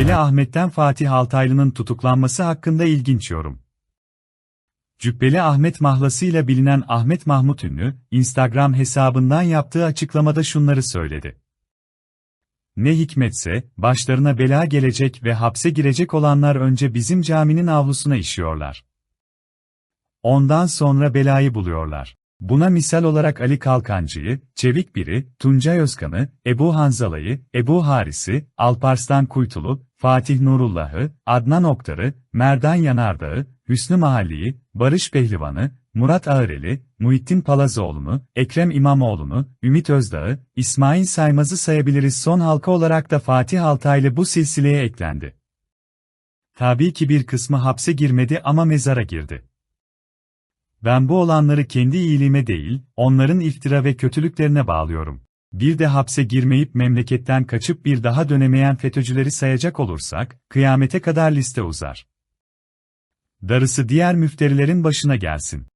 Cübbeli Ahmet'ten Fatih Altaylı'nın tutuklanması hakkında ilginç yorum. Cübbeli Ahmet mahlasıyla bilinen Ahmet Mahmut Ünlü, Instagram hesabından yaptığı açıklamada şunları söyledi. Ne hikmetse, başlarına bela gelecek ve hapse girecek olanlar önce bizim caminin avlusuna işiyorlar. Ondan sonra belayı buluyorlar. Buna misal olarak Ali Kalkancı'yı, Çevik Biri, Tuncay Özkan'ı, Ebu Hanzala'yı, Ebu Haris'i, Alparslan Kuytulu, Fatih Nurullah'ı, Adnan Oktar'ı, Merdan Yanardağ'ı, Hüsnü Mahalli'yi, Barış Pehlivan'ı, Murat Ağıreli, Muhittin Palazoğlu'nu, Ekrem İmamoğlu'nu, Ümit Özdağ'ı, İsmail Saymaz'ı sayabiliriz son halka olarak da Fatih Altaylı bu silsileye eklendi. Tabii ki bir kısmı hapse girmedi ama mezara girdi. Ben bu olanları kendi iyiliğime değil, onların iftira ve kötülüklerine bağlıyorum. Bir de hapse girmeyip memleketten kaçıp bir daha dönemeyen FETÖ'cüleri sayacak olursak, kıyamete kadar liste uzar. Darısı diğer müfterilerin başına gelsin.